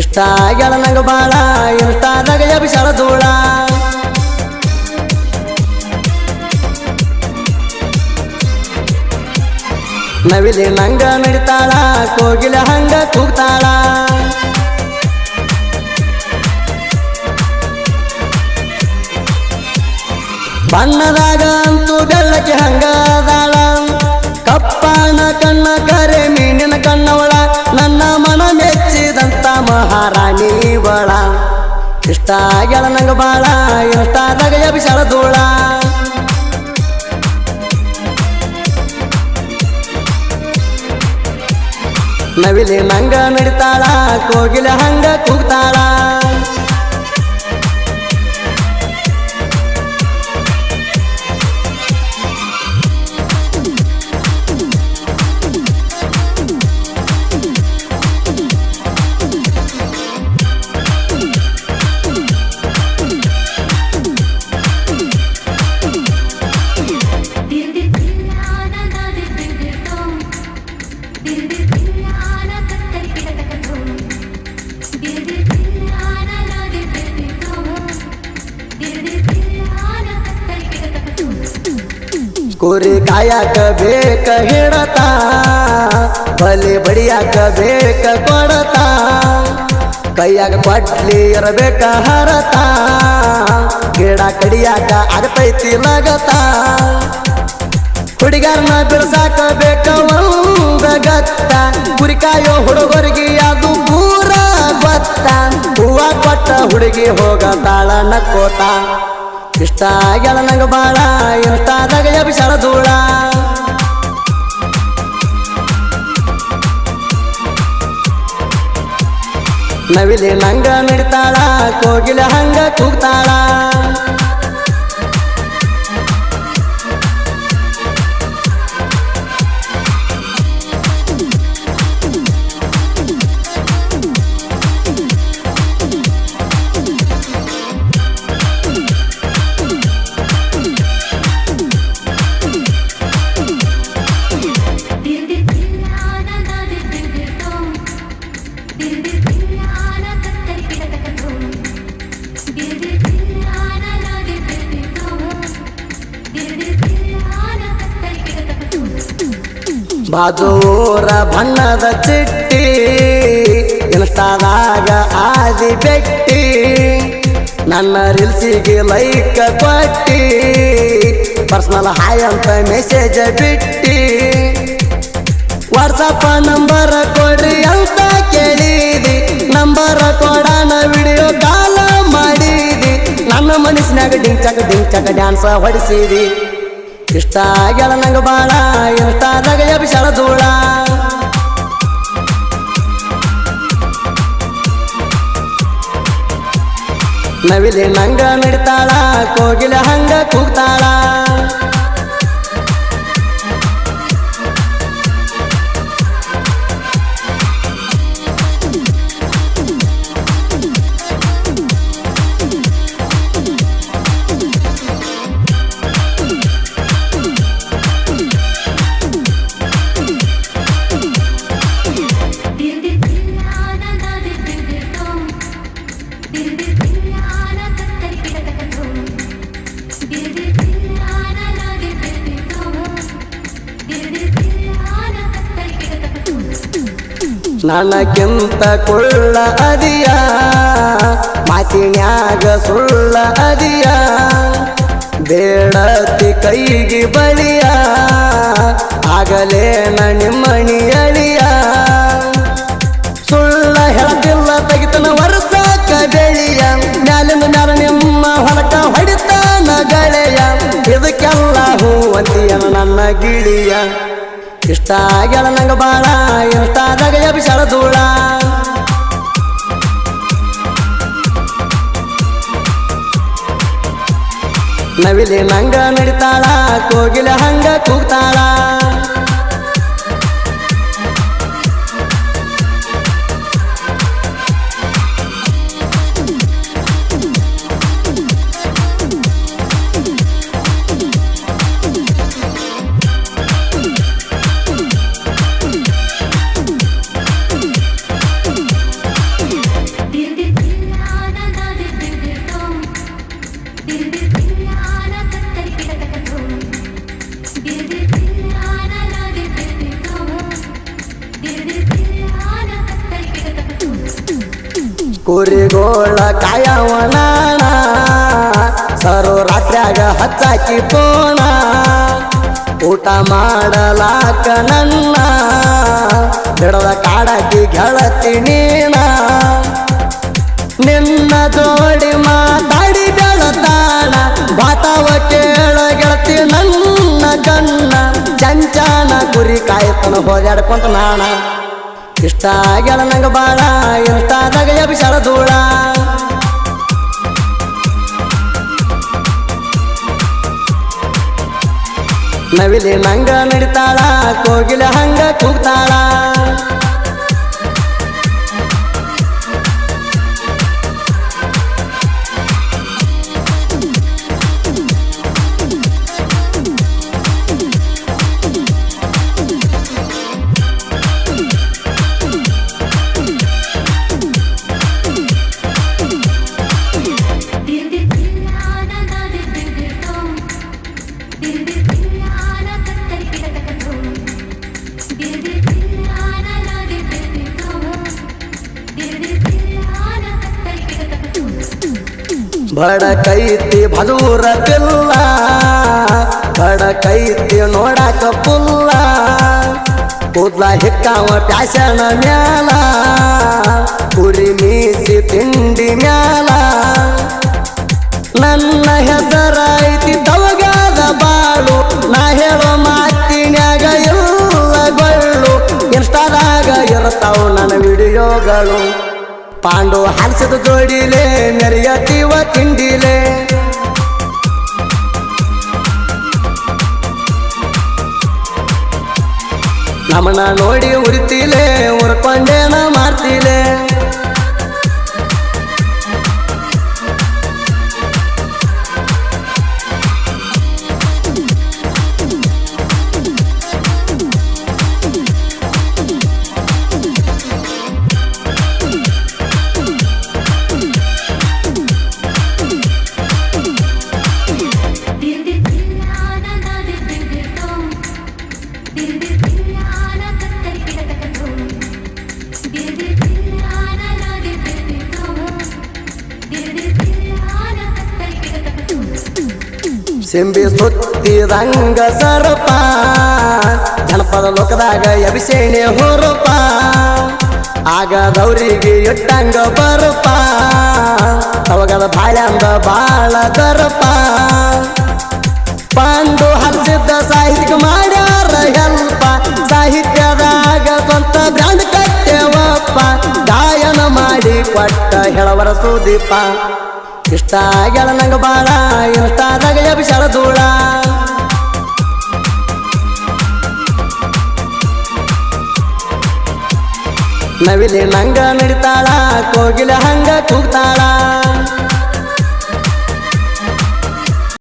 ಇಷ್ಟ ಆಗ್ಯಾಳ ನಂಗ ಬಾಳ ಇನ್ಸ್ಟಾದಾಗ ಎಬಿಸಾಳ ಧೂಳ. ನವಿಲಿ ನಂಗ ನಡಿತಾಳ, ಕೋಗಿಲ ಹಂಗ ಕೂಗ್ತಾಳ ಬಣ್ಣದಾಗ ಅಂತೂ ಬೆಲ್ಲಕ್ಕೆ ಹಂಗದಾಳ ಕಪ್ಪನ ಕಣ್ಣ, ಕರೆ ಮೀನಿನ ಕಣ್ಣವಳ. ಇಷ್ಟ ಆಗ್ಯಾಳ ನಂಗೆ ಬಾಳ ಇಷ್ಟಾದಾಗ ಎಬಿಸಾಳ ಧೂಳ. ನವಿಲಿ ನಂಗ ನಡಿತಾಳ ಕೋಗಿಲ ಹಂಗ ಕೂಗ್ತಾಳ. ಕುರಿ ಕಾಯಕ ಬೇಕ ಹಿಡತ ಬಲಿ ಬಡಿಯಾಕ ಬೇಕ ಕೊಡತ ಕೈಯಾಗ ಕೊಟ್ಲಿ ಇರಬೇಕ ಹರತ ಗಿಡ ಕಡಿಯಾಕ ಆಗತೈತಿ ಲಗತ ಹುಡುಗರ್ನ ಬಿಡ್ಸಾಕ ಬೇಕ ಒಂದ ಗತ್ತ ಕುರಿ ಕಾಯೋ ಹುಡುಗರಿಗೆ ಅದು ಪೂರ ಗೊತ್ತ ಹೂವ ಕೊಟ್ಟ ಹುಡುಗಿ ಹೋಗತಾಳ ನಕ್ಕೋತ ಇಷ್ಟ ಆಗ್ಯಾಳ ನಂಗ ಬಾಳ ಇಷ್ಟಾದಾಗ ಎಬಿಸಾಳ ಧೂಳ. ನವಿಲಿ ನಂಗ ನಡಿತಾಳ ಕೋಗಿಲೆ ಹಂಗ ಕೂಗ್ತಾಳ. ಬಾಜೂರ ಬಣ್ಣದ ಚಿಟ್ಟಿ, ಇನ್ಸ್ಟಾದಾಗ ಆದಿ ಬೆಟ್ಟಿ, ನನ್ನ ರೀಲ್ಸಿಗೆ ಲೈಕ್ ಕೊಟ್ಟಿ, ಪರ್ಸನಲ್ ಹಾಯ್ ಅಂತ ಮೆಸೇಜ್ ಬಿಟ್ಟಿ. ವಾಟ್ಸಪ್ಪ ನಂಬರ್ ಕೊಡ್ರಿ ಅಂತ ಕೇಳಿದಿ, ನಂಬರ್ ಕೊಡೋಣ ವಿಡಿಯೋ ಕಾಲ ಮಾಡಿದಿ. ನನ್ನ ಮನಸ್ಸಿನಾಗ ಡಿಂಚಕ ಡಿಂಚಕ ಡ್ಯಾನ್ಸ್ ಹೊಡಿಸಿದಿ. ಇಷ್ಟ ಆಗ್ಯಾಳ ನಂಗೆ ಬಾಳ ಇಷ್ಟಾದಾಗ ನವಿಲಿ ನಂಗ ನಡಿತಾಳ ಕೋಗಿಲೆ ಹಂಗ ಕೂಗ್ತಾಳ. ನನಗಿಂತ ಕುಳ್ಳ ಅದಿಯ ಮಾತಿನ್ಯಾಗ ಸುಳ್ಳ ಅದಿಯ ಬೇಡತಿ ಕೈಗೆ ಬಳಿಯ ಆಗಲೇ ನಿಮ್ಮಣಿ ಅಳಿಯ ಸುಳ್ಳ ಹೇಳತಿಲ್ಲ ತೆಗಿತನ ವರ್ಷಕ್ಕ ಬೆಳಿಯ ಮ್ಯಾಲಿಂದ ಮ್ಯಾಲ ನಿಮ್ಮ ಹೊಲಕ ಹೊಡಿತಾನ ಗೆಳೆಯ ಇದಕ್ಕೆಲ್ಲ ಹೂ ಅಂತೀಯ ನನ್ನ ಗಿಳಿಯ ಇಷ್ಟ ಆಗ್ಯಾಳ ನಂಗೆ ಬಾಳ ಇಷ್ಟಾದಾಗ ಎಬಿಸಾಳ ಧೂಳ. ನವಿಲಿ ನಂಗ ನಡಿತಾಳ ಕೋಗಿಲೆ ಹಂಗ ಕೂಗ್ತಾಳ. ಕುರಿಗೋಳ ಕಾಯವಣ ಸರೋ ರಾತ್ರ್ಯಾಗ ಹಚ್ಚಾಕಿ ಪೋಣ ಊಟ ಮಾಡಲಾಕ ನನ್ನ ಗಿಡದ ಕಾಡಾಕಿ ಗೆಳತಿ ನೀನ. ನಿನ್ನ ಜೋಡಿ ಮಾತಾಡಿ ಬೆಳತಾಣ ಬಾತಾವ ಕೇಳ ಗೆಳತಿ ನನ್ನ ಕಣ್ಣ ಚಂಚಾನ ಕುರಿ ಕಾಯ್ತನ ಹೋದಾಡ್ಕೊಂತ ನಾಣ ಇಷ್ಟ ಆಗ್ಯಾಳ ನಂಗ ಬಾಳ ಇಷ್ಟಾದಾಗ ಎಬಿಸಳ ಧೂಳ. ನವಿಲಿ ನಂಗ ನಡಿತಾಳ, ಕೋಗಿಲೆ ಹಂಗ ಕೂಗ್ತಾಳ. ಬಡಕೈತಿ ಭಜೂರ ಪಿಲ್ಲ ಬಡಕೈತಿ ನೋಡಾಕ ಪುಲ್ಲ. ಕೂದ್ಲ ಹಿಕ್ಕಾವ ಪ್ಯಾಶನ ಮ್ಯಾಲ, ಕುರಿ ಮೀಸಿ ತಿಂಡಿ ಮ್ಯಾಲ. ನನ್ನ ಹೆಸರ ಐತಿ ದವಗಾದ ಬಾಳು, ನಾ ಹೇಳೋ ಮಾತಿನ್ಯಾಗ ಎಲ್ಲ ಗೊಳ್ಳು. ಇನ್ಸ್ಟಾದಾಗ ಇರ್ತಾವ ನನ್ನ ವಿಡಿಯೋಗಳು. ಪಾಂಡು ಹಾಲ್ಸದ ಜೋಡಿಲೆ ಮೆರೆಯತೀವ ತಿಂಡಿಲೆ. ನಮ್ಮನ್ನ ನೋಡಿ ಉರಿತಿಲೆ ಉರ್ಕೊಂಡೇನ ಮಾಡ್ತಿಲೆ ಸಿಂಬಿ ಸುತ್ತಿದಂಗ ಸರ್ಪ, ಜನಪದ ಲೋಕದಾಗ ಎಬಿಸೇಣೆ ಆಗ ಆಗದವ್ರಿಗೆ ಇಟ್ಟಂಗ ಬರಪ ಅವಾಗದ ಬಾಳಂದ ಬಾಳ ದರಪ. ಪಾಂಡು ಹರಿಸಿದ್ದ ಸಾಹಿತ್ಯ ಮಾಡ್ಯಾರ ಹೆಲ್ಪ, ಸಾಹಿತ್ಯದಾಗ ಸ್ವಂತ ಬ್ರಾಂಡ್ ಕಟ್ಟೆವಪ್ಪ, ಗಾಯನ ಮಾಡಿ ಕೊಟ್ಟ ಹೇಳವರ ಸುದೀಪ. ಇಷ್ಟ ಆಗ್ಯಾಳ ನಂಗೆ ಬಾಳ ನವಿಲಿ ನಂಗ ನಡಿತಾಳ ಕೋಗಿಲ ಹಂಗ ಕೂಗ್ತಾಳ.